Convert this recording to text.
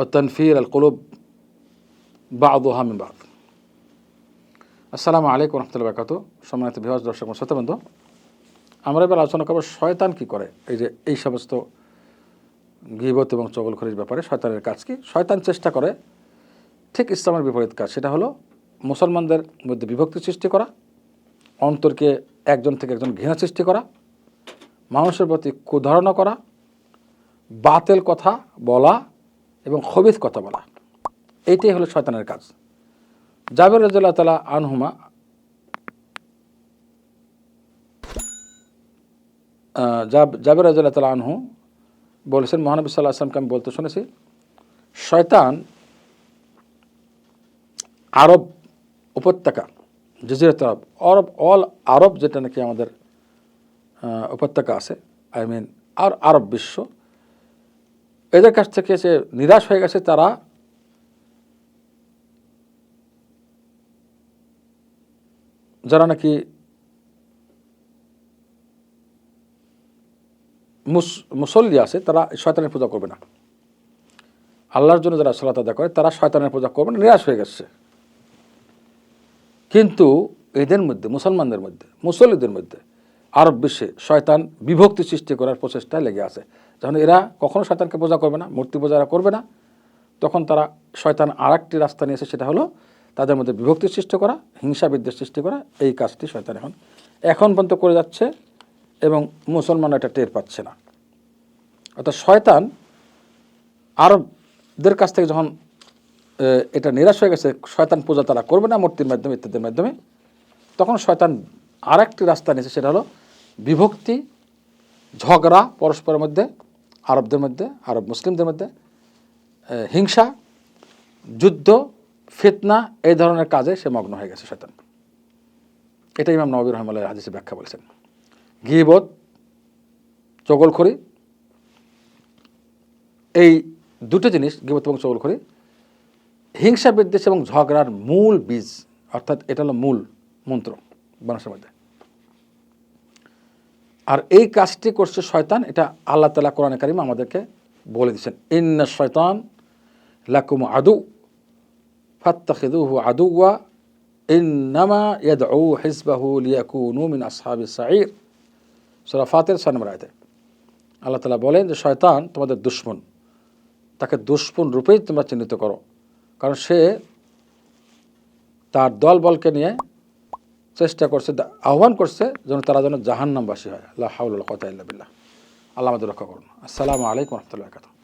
আল কলুব বাদুহা মিন বাদ আসসালামু আলাইকুম রহমতুল্লাহ বাকাত সম্মানিত বিভাজ দর্শক শ্রোতাবন্ধু আমরা এবার আলোচনা করব শয়তান কি করে? এই যে এই সমস্ত গিবত এবং চগলখড়ির ব্যাপারে শয়তানের কাজ কি? শয়তান চেষ্টা করে ঠিক ইসলামের বিপরীত কাজ। সেটা হলো মুসলমানদের মধ্যে বিভক্তি সৃষ্টি করা, অন্তরকে একজন থেকে একজন ঘৃণা সৃষ্টি করা, মানুষের প্রতি কুধারণা করা, বাতেল কথা বলা এবং খবিজ কথা বলা। এইটাই হলো শয়তানের কাজ। জাবের রাজ্লাহ তালা আনহুমা জাবের রাজ্লাহ তালা আনহু বলেছেন মহানবী সাল্লাহ আসলামকে আমি বলতে শুনেছি, শয়তান আরব উপত্যকা জজিরত আরব আরব অল আরব যেটা নাকি আমাদের উপত্যকা আছে, আই মিন আর আরব বিশ্ব এদের কাছ থেকে যে নিরাশ হয়ে গেছে তারা যারা নাকি মুসল্লি আছে, তারা শয়তানের পূজা করবে না। আল্লাহর জন্য যারা সালাত আদা করে, তারা শয়তানের পূজা করবে না, নিরাশ হয়ে গেছে। কিন্তু এদের মধ্যে, মুসলমানদের মধ্যে, মুসল্লিদের মধ্যে আরব বিশ্বে শয়তান বিভক্তি সৃষ্টি করার প্রচেষ্টায় লেগে আছে। যখন এরা কখনো শয়তানকে পূজা করবে না, মূর্তি পূজা করবে না, তখন তারা শয়তান আর একটি রাস্তা নিয়েছে সেটা হলো তাদের মধ্যে বিভক্তি সৃষ্টি করা, হিংসা বিদ্বেষ সৃষ্টি করা, এই কাজটি শয়তান এখন এখন পর্যন্ত করে যাচ্ছে এবং মুসলমান এটা টের পাচ্ছে না। অর্থাৎ শয়তান আরবদের কাছ থেকে যখন এটা নিরাশ হয়ে গেছে, শয়তান পূজা তারা করবে না, মূর্তির মাধ্যমে, ইত্যাদির মাধ্যমে, তখন শয়তান আর একটি রাস্তা নিয়েছে, সেটা হলো বিভক্তি, ঝগড়া পরস্পরের মধ্যে, আরবদের মধ্যে, আরব মুসলিমদের মধ্যে হিংসা, যুদ্ধ, ফিতনা, এই ধরনের কাজে সে মগ্ন হয়ে গেছে শয়তান। এটা ইমাম নবী রহমাল্লাহ হাদিসে ব্যাখ্যা বলেছেন। গিবত, চগলখড়ি, এই দুটো জিনিস, গিবত এবং চগলখড়ি, হিংসা বিদ্বেষ এবং ঝগড়ার মূল বীজ, অর্থাৎ এটা হলো মূল মন্ত্র। মানুষের মধ্যে। আর এই কাজটি করছে শয়তান, এটা আল্লাহ তালা কোরআন কারিম আমাদেরকে বলে দিচ্ছেন ইন্না শয়তান লাকুম আদু ফাত্তাখিদুহু আদুয়া ইন্নামা ইয়াদউ হিজবাহু লিয়াকুনু মিন আসহাবি সাঈর। সূরা ফাতির ছয় আয়াতে আল্লাহ তালা বলেন যে, শয়তান তোমাদের দুশ্মন, তাকে দুশ্মন রূপেই তোমরা চিহ্নিত করো। কারণ সে তার দল বলকে নিয়ে চেষ্টা করছে আহ্বান করছে যেন তারা যেন জাহান্নামবাসী হয়। আল্লাহ হাউল কথা বিল্লাহ। আল্লাহ আমাদের রক্ষা করুন। আসসালামু আলাইকুম রহমতুল্লাহ